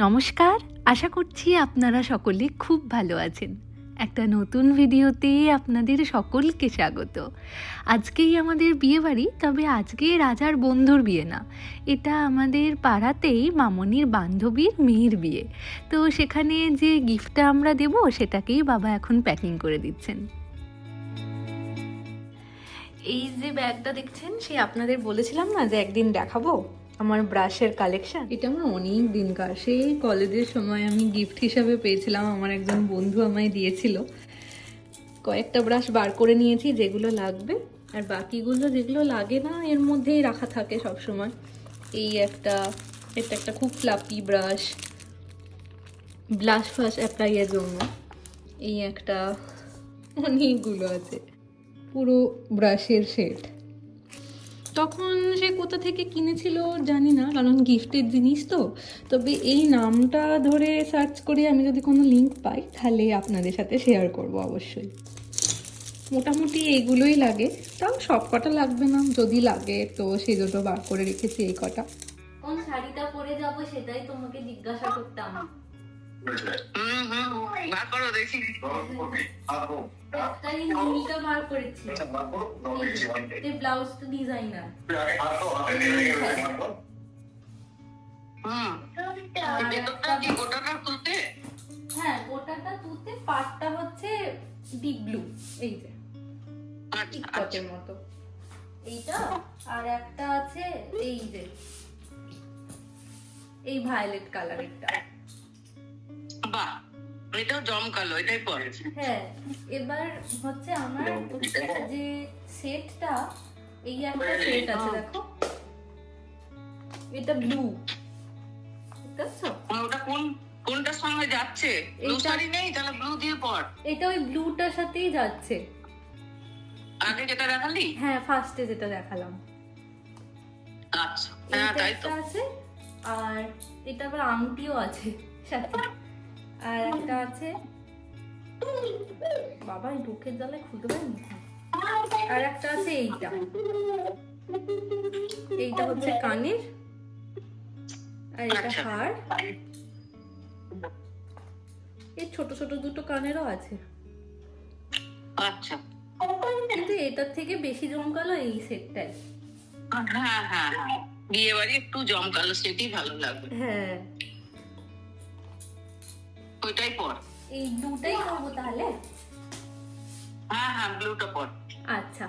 নমস্কার, আশা করছি আপনারা সকলে খুব ভালো আছেন। একটা নতুন ভিডিওতে আপনাদের সকলকে স্বাগত। আজকেই আমাদের বিয়ে বাড়ি তবে আজকে রাজার বন্ধুর বিয়ে না। এটা আমাদের পাড়াতেই মামনির বান্ধবীর মেয়ের বিয়ে। তো সেখানে যে গিফটটা আমরা দেব, সেটাকেই বাবা এখন প্যাকিং করে দিচ্ছেন। এই যে ব্যাগটা দেখছেন সে আপনাদের বলেছিলাম না যে একদিন দেখাবো? আমার ব্রাশের কালেকশন এটা আমার অনেক দিনকার সেই কলেজের সময় আমি গিফট হিসাবে পেয়েছিলাম, আমার একজন বন্ধু আমায় দিয়েছিল। কয়েকটা ব্রাশ বার করে নিয়েছি, যেগুলো লাগবে। আর বাকিগুলো যেগুলো লাগে না, এর মধ্যেই রাখা থাকে সব সময় এই একটা, এটা একটা খুব ফ্লাপি ব্রাশ ব্লাশ ফাশ অ্যাপ্লাইয়ের জন্য। এই একটা, অনেকগুলো আছে। পুরো ব্রাশের সেট তখন সে কোথা থেকে কিনেছিল জানি না, কারণ গিফটের জিনিস তো। তবে এই নামটা ধরে সার্চ করে আমি যদি কোনো লিঙ্ক পাই, তাহলে আপনাদের সাথে শেয়ার করব অবশ্যই। মোটামুটি এইগুলোই লাগে। তাও সব কটা লাগবে না, যদি লাগে তো সেই দুটো বার করে রেখেছি এই কটা। কোন শাড়িটা পরে যাব সেটাই তোমাকে জিজ্ঞাসা করতাম। হুম হুম বার করো দেখি একটা নীলটা বার করেছি এই ব্লাউজটা ডিজাইনার হুম ভেতরটা কি গোটাটা তুলতে হ্যাঁ গোটাটা তুতে পাটটা হচ্ছে ডিপ ব্লু এই যে আচ্ছা টিকটকের মতো এইটা আর একটা আছে এই যে এই ভায়োলেট কালারেরটা বাহ এটাও জমকালো এটাই পরে। হ্যাঁ এবার হচ্ছে আমার যে সেটটা এই একটা সেট আছে দেখো। এটা ব্লু ওটা কোন কোনটার সঙ্গে যাচ্ছে? ব্লু শাড়ি নেই তাহলে ব্লু দিয়ে পর। এটা ওই ব্লুটার সাথেই যাচ্ছে। আগে যেটা দেখালি? হ্যাঁ ফার্স্টে যেটা দেখালাম। আচ্ছা হ্যাঁ তাই তো। আছে আর এটা আবার আংটিও আছে সাথে। আর একটা আছে। বাবা এই বুকের জ্বালায় খুলতে পারিনি আর একটা আছে এইটা। এইটা হচ্ছে কানের। আর এটা আচ্ছা। হার এই ছোট ছোট দুটো কানেরও আছে। আচ্ছা। কিন্তু এটার থেকে বেশি জমকালো এই সেটটাই। হ্যাঁ হ্যাঁ হ্যাঁ। বিয়ে বাড়ি একটু জমকালো সেটাই ভালো লাগবে। হ্যাঁ। ওইটাই পর। এই দুটাই করব তাহলে? হ্যাঁ হ্যাঁ ব্লুটা পর। আচ্ছা।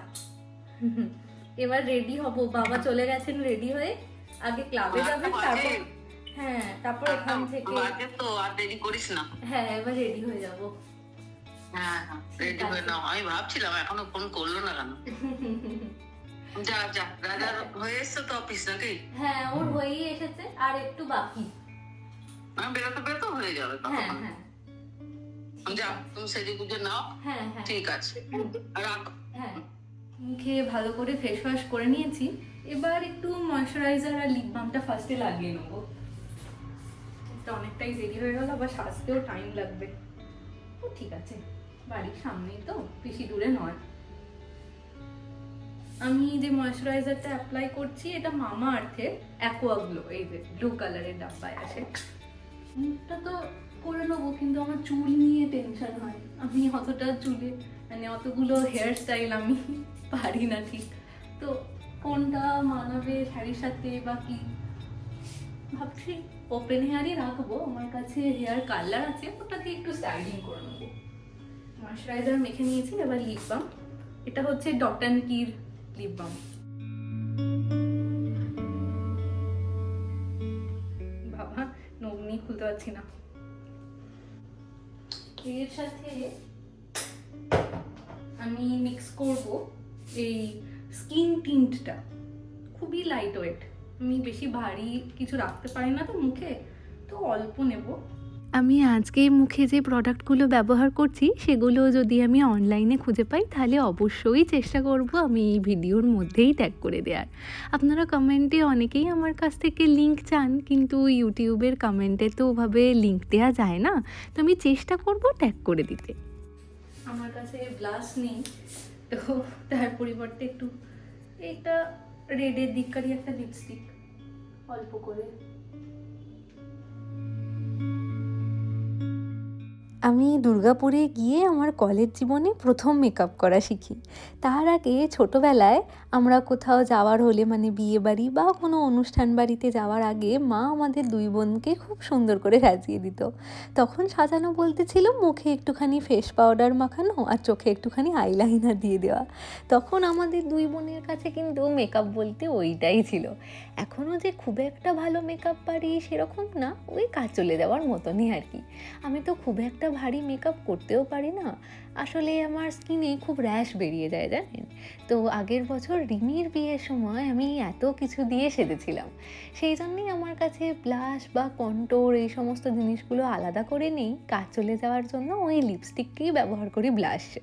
এবার রেডি হব। বাবা চলে গেছেন রেডি হয়ে। আগে ক্লাবে যাবেন তারপর হ্যাঁ তারপর এখান থেকে বাজে তো আর দেরি করিস না। হ্যাঁ এবার রেডি হয়ে যাব। হ্যাঁ হ্যাঁ রেডি হয়ে নাও আমি ভাবছিলাম এখনও ফোন করল না কেন? যা যা রাজার হয়ে এসছো তো অফিস নাকি? হ্যাঁ ওর হয়েই এসেছে আর একটু বাকি। আমি বেরোতে বেরোতে হয়ে যাবে হ্যাঁ তখন। হ্যাঁ যা তুমি সেজে গুজে নাও। হ্যাঁ হ্যাঁ। ঠিক আছে। রাখো। হ্যাঁ। খেয়ে ভালো করে ফেস ওয়াশ করে নিয়েছি। এবার একটু ময়শ্চারাইজার আর লিপ বামটা ফার্স্টে লাগিয়ে নেব। এটা অনেকটাই দেরি হয়ে গেল আবার সাজতেও টাইম লাগবে। ও ঠিক আছে। বাড়ির সামনেই তো বেশি দূরে নয়। আমি যে ময়শ্চারাইজারটা অ্যাপ্লাই করছি এটা মামা আর্থের অ্যাকোয়া গ্লো এই যে ব্লু কালারের ডাব্বায় আসে। মুখটা তো করে নেব, কিন্তু আমার চুল নিয়ে টেনশন হয়। আমি অতটা চুলে মানে অতগুলো হেয়ার স্টাইল আমি পারি না ঠিক। তো কোনটা মানাবে শাড়ির সাথে বা কি? ভাবছি ওপেন হেয়ারই রাখব। আমার কাছে হেয়ার কালার আছে ওটা দিয়ে একটু স্টাইলিং করে নেব। ময়শ্চারাইজার মেখে নিয়েছি, এবার লিপ বাম এটা হচ্ছে অ্যান্ড কির লিপ বাম পারছি না। এর সাথে আমি মিক্স করব এই স্কিন টিন্টটা খুবই লাইট ওয়েট আমি বেশি ভারী কিছু রাখতে পারি না তো মুখে তো অল্প নেব। আমি আজকে মুখে যে প্রোডাক্টগুলো ব্যবহার করছি, সেগুলো যদি আমি অনলাইনে খুঁজে পাই, তাহলে অবশ্যই চেষ্টা করব আমি এই ভিডিওর মধ্যেই ট্যাগ করে দেওয়ার আপনারা কমেন্টে অনেকেই আমার কাছ থেকে লিঙ্ক চান, কিন্তু ইউটিউবের কমেন্টে তো ওভাবে লিঙ্ক দেওয়া যায় না। তো আমি চেষ্টা করব ট্যাগ করে দিতে। আমার কাছে ব্লাশ নেই, তো তার পরিবর্তে একটু, এটা রেডের দিককারই একটা লিপস্টিক অল্প করে। আমি দুর্গাপুরে গিয়ে আমার কলেজ জীবনে প্রথম মেকআপ করা শিখি। তার আগে ছোটোবেলায় আমরা কোথাও যাওয়ার হলে মানে বিয়ে বাড়ি বা কোনো অনুষ্ঠান বাড়িতে যাওয়ার আগে মা আমাদের দুই বোনকে খুব সুন্দর করে সাজিয়ে দিত। তখন সাজানো বলতে ছিল মুখে একটুখানি ফেস পাউডার মাখানো আর চোখে একটুখানি আইলাইনার দিয়ে দেওয়া। তখন আমাদের দুই বোনের কাছে কিন্তু মেকআপ বলতে ওইটাই ছিল। এখনও যে খুব একটা ভালো মেকআপ পারি সেরকম না, ওই কাজ চলে যাওয়ার মতনই আর কি। আমি তো খুব একটা ভারী মেকআপ করতেও পারি না। আসলে আমার স্কিনে খুব র্যাশ বেরিয়ে যায় জানেন? তো আগের বছর রিমির বিয়ের সময় আমি এত কিছু দিয়ে সেজেছিলাম। সেই জন্যই আমার কাছে ব্লাশ বা কন্টোর এই সমস্ত জিনিসগুলো আলাদা করে নেই। কাজ চলে যাওয়ার জন্য ওই লিপস্টিককেই ব্যবহার করি ব্লাশ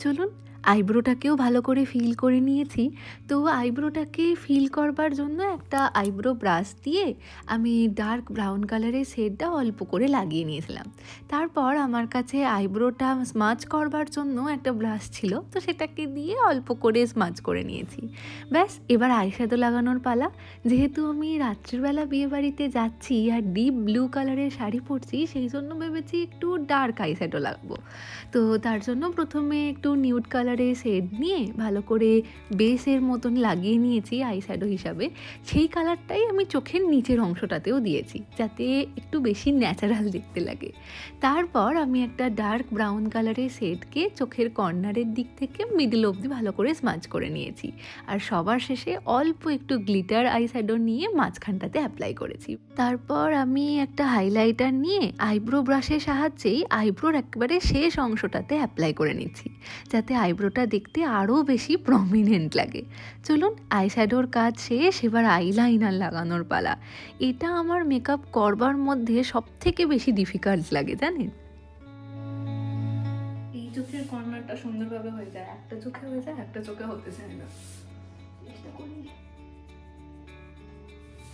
চলুন আইব্রোটাকেও ভালো করে ফিল করে নিয়েছি। তো আইব্রোটাকে ফিল করবার জন্য একটা আইব্রো ব্রাশ দিয়ে আমি ডার্ক ব্রাউন কালারের শেডটা অল্প করে লাগিয়ে নিয়েছিলাম। তারপর আমার কাছে আইব্রোটা স্মাচ করবার জন্য একটা ব্রাশ ছিল, তো সেটাকে দিয়ে অল্প করে স্মাচ করে নিয়েছি। ব্যাস, এবার আইশ্যাডো লাগানোর পালা। যেহেতু আমি রাত্রিবেলা বিয়েবাড়িতে যাচ্ছি আর ডিপ ব্লু কালারের শাড়ি পরছি, সেই জন্য ভেবেছি একটু ডার্ক আইশ্যাডো লাগবো। তো তার জন্য প্রথমে একটু নিউড কালারের শেড নিয়ে ভালো করে বেসের মতন লাগিয়ে নিয়েছি আইশ্যাডো হিসাবে। সেই কালারটাই আমি চোখের নিচের অংশটাতেও দিয়েছি, যাতে একটু বেশি ন্যাচারাল দেখতে লাগে। তারপর আমি একটা ডার্ক ব্রাউন কালারের শেডকে চোখের কর্নারের দিক থেকে মিডল অবধি ভালো করে স্মাচ করে নিয়েছি। আর সবার শেষে অল্প একটু গ্লিটার আইশ্যাডো নিয়ে মাঝখানটাতে অ্যাপ্লাই করেছি। তারপর আমি একটা হাইলাইটার নিয়ে আইব্রো ব্রাশের সাহায্যেই আইব্রোর একেবারে শেষ অংশটাতে অ্যাপ্লাই করে নিচ্ছি, যাতে আইব্রোটা দেখতে আরও বেশি প্রমিনেন্ট লাগে। চলুন আইশ্যাডোর কাজ শেষ, এবার আইলাইনার লাগানোর পালা। এটা আমার মেকআপ করবার মধ্যে সব থেকে বেশি ডিফিকাল্ট লাগে, জানেন? এই চোখের কর্নারটা সুন্দরভাবে হয়ে যায়। একটা চোখে হয়ে যায়, একটা চোখে হতে চায় না।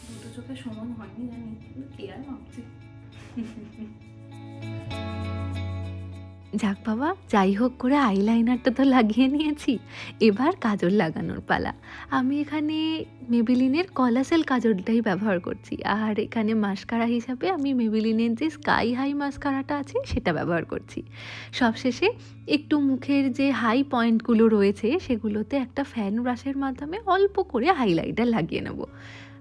দুটো চোখে সমান হয়নি জানি কিন্তু কে আর ভাবছি। যাক বাবা, যাই হোক করে আইলাইনারটা তো লাগিয়ে নিয়েছি। এবার কাজল লাগানোর পালা। আমি এখানে মেবিলিনের কলাসেল কাজলটাই ব্যবহার করছি। আর এখানে মাস্কারা হিসাবে আমি মেবিলিনের যে স্কাই হাই মাস্কারাটা আছে, সেটা ব্যবহার করছি। সবশেষে একটু মুখের যে হাই পয়েন্টগুলো রয়েছে, সেগুলোতে একটা ফ্যান ব্রাশের মাধ্যমে অল্প করে হাইলাইটার লাগিয়ে নেব।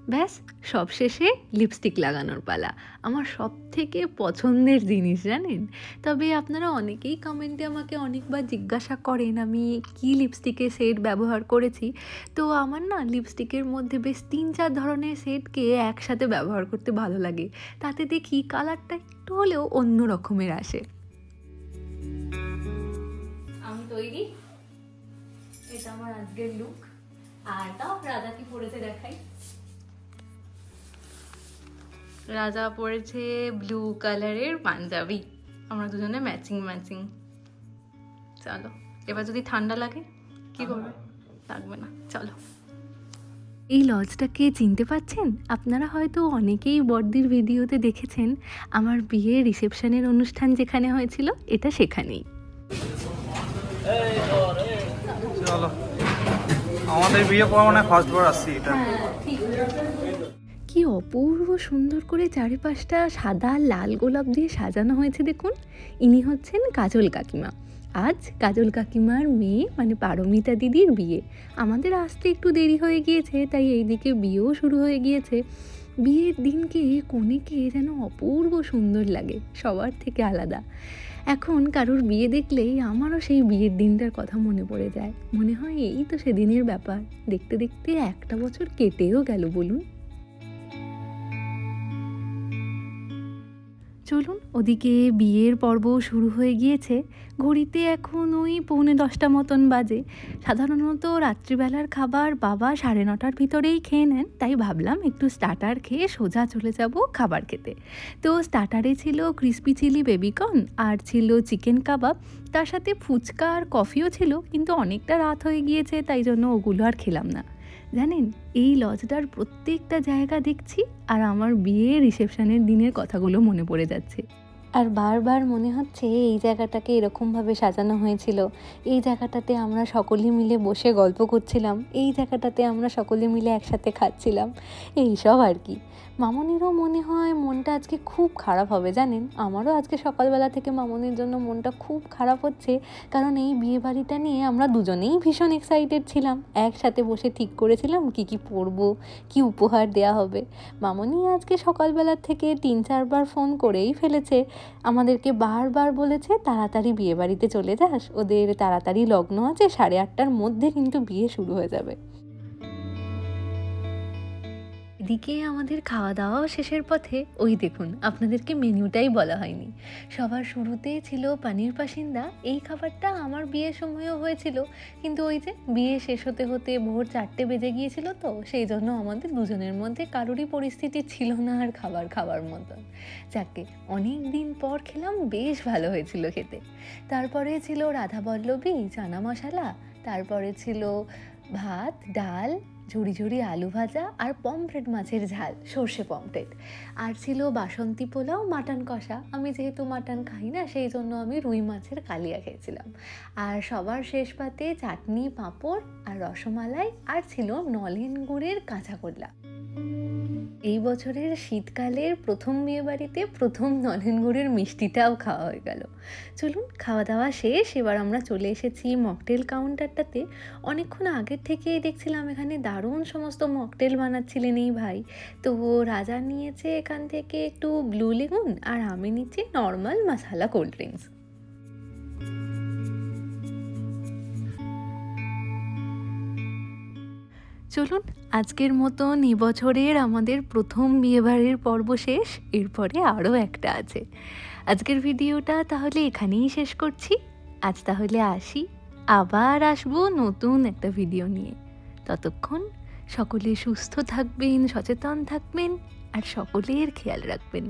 ব্যাস, সবশেষে লিপস্টিক লাগানোর পালা। আমার সব থেকে পছন্দের জিনিস জানেন? তবে আপনারা অনেকেই কমেন্টে আমাকে অনেকবার জিজ্ঞাসা করেন, আমি কি লিপস্টিকের শেড ব্যবহার করেছি। তো আমার না লিপস্টিকের মধ্যে বেশ তিন চার ধরনের শেডকে একসাথে ব্যবহার করতে ভালো লাগে। তাতে দেখি কালারটা একটু হলেও অন্য রকমের আসে। আমি তৈরি। এটা আমার আজকের লুক আর তাও রাজা কি পড়েছে দেখাই। রাজা পরেছে ব্লু কালারের পাঞ্জাবি। আমরা দুজনে ম্যাচিং ম্যাচিং চলো এবার যদি ঠান্ডা লাগে কি করবে? লাগবে না চলো। এই লজটাকে চিনতে পাচ্ছেন? আপনারা হয়তো অনেকেই বড়দির ভিডিওতে দেখেছেন আমার বিয়ের রিসেপশনের অনুষ্ঠান যেখানে হয়েছিল এটা সেখানেই। আমাদের বিয়ে পর মানে ফার্স্ট বার আসছি এটা। কি অপূর্ব সুন্দর করে চারিপাশটা সাদা লাল গোলাপ দিয়ে সাজানো হয়েছে দেখুন। ইনি হচ্ছেন কাজল কাকিমা। আজ কাজল কাকিমার মেয়ে মানে পারমিতা দিদির বিয়ে। আমাদের আসতে একটু দেরি হয়ে গিয়েছে, তাই এইদিকে বিয়েও শুরু হয়ে গিয়েছে। বিয়ের দিনকে, কনেকে যেন অপূর্ব সুন্দর লাগে, সবার থেকে আলাদা। এখন কারোর বিয়ে দেখলেই আমারও সেই বিয়ের দিনটার কথা মনে পড়ে যায়। মনে হয় এই তো সেদিনের ব্যাপার। দেখতে দেখতে একটা বছর কেটেও গেল, বলুন। চলুন, ওদিকে বিয়ের পর্ব শুরু হয়ে গিয়েছে। ঘড়িতে এখন ওই পৌনে দশটা মতন বাজে। সাধারণত রাত্রিবেলার খাবার বাবা সাড়ে নটার ভিতরেই খেয়ে নেন, তাই ভাবলাম একটু স্টার্টার খেয়ে সোজা চলে যাব খাবার খেতে। তো স্টার্টারে ছিল ক্রিস্পি চিলি বেবিকর্ন আর ছিল চিকেন কাবাব তার সাথে ফুচকা আর কফিও ছিল, কিন্তু অনেকটা রাত হয়ে গিয়েছে, তাই জন্য ওগুলো আর খেলাম না। জানেন, এই লজটার প্রত্যেকটা জায়গা দেখছি আর আমার বিয়ে রিসেপশনের দিনের কথাগুলো মনে পড়ে যাচ্ছে। আর বারবার মনে হচ্ছে এই জায়গাটাকে এরকমভাবে সাজানো হয়েছিল। এই জায়গাটাতে আমরা সকলে মিলে বসে গল্প করছিলাম। এই জায়গাটাতে আমরা সকলে মিলে একসাথে খাচ্ছিলাম। এইসব আর কি। মামনিরও মনে হয় মনটা আজকে খুব খারাপ হবে, জানেন? আমারও আজকে সকালবেলা থেকে মামনির জন্য মনটা খুব খারাপ হচ্ছে, কারণ এই বিয়ে বাড়িটা নিয়ে আমরা দুজনেই ভীষণ এক্সাইটেড ছিলাম। একসাথে বসে ঠিক করেছিলাম কি কি পরবো, কি উপহার দেয়া হবে। মামনি আজকে সকালবেলা থেকে তিন চারবার ফোন করেই ফেলেছে, আমাদেরকে বারবার বলেছে, তাড়াতাড়ি বিয়ে বাড়িতে চলে যাস, ওদের তাড়াতাড়ি লগ্ন আছে, সাড়ে আটটার মধ্যে কিন্তু বিয়ে শুরু হয়ে যাবে। এদিকে আমাদের খাওয়া দাওয়াও শেষের পথে। ওই দেখুন, আপনাদেরকে মেনুটাই বলা হয়নি। সবার শুরুতেই ছিল পানির পাসিন্দা এই খাবারটা আমার বিয়ের সময়ও হয়েছিল। কিন্তু ওই যে বিয়ে শেষ হতে হতে ভোর চারটে বেজে গিয়েছিল তো, সেই জন্য আমাদের দুজনের মধ্যে কারোরই পরিস্থিতি ছিল না আর খাবার খাবার মতন। যাকে অনেক দিন পর খেলাম, বেশ ভালো হয়েছিল খেতে। তারপরে ছিল রাধাবল্লভী চানা মশলা। তারপরে ছিল ভাত, ডাল, ঝুড়ি ঝুড়ি আলু ভাজা আর পমফ্রেট মাছের ঝাল, সর্ষে পমফ্রেট। আর ছিল বাসন্তী পোলাও, মাটন কষা। আমি যেহেতু মাটন খাই না, সেই জন্য আমি রুই মাছের কালিয়া খেয়েছিলাম। আর সবার শেষ পাতে চাটনি, পাঁপড় আর রসমালাই আর ছিল নলেন গুড়ের কাঁচা কলা এই বছরের শীতকালের প্রথম বিয়ে বাড়িতে প্রথম নলেন গুড়ের মিষ্টিটাও খাওয়া হয়ে গেল। চলুন, খাওয়া দাওয়া শেষ, এবার আমরা চলে এসেছি মকটেল কাউন্টারটাতে। অনেকক্ষণ আগের থেকেই দেখছিলাম এখানে দারুণ সমস্ত মকটেল বানাচ্ছিলেন এই ভাই। তো রাজা নিয়েছে এখান থেকে একটু ব্লু লেগুন আর আমি নিচ্ছি নর্মাল মশালা কোল্ড ড্রিঙ্কস। চলুন, আজকের মতন এবছরের আমাদের প্রথম বিয়েবাড়ির পর্ব শেষ, এরপরে আরও একটা আছে। আজকের ভিডিওটা তাহলে এখানেই শেষ করছি। আজ তাহলে আসি, আবার আসব নতুন একটা ভিডিও নিয়ে। ততক্ষণ সকলে সুস্থ থাকবেন, সচেতন থাকবেন, আর সকলের খেয়াল রাখবেন।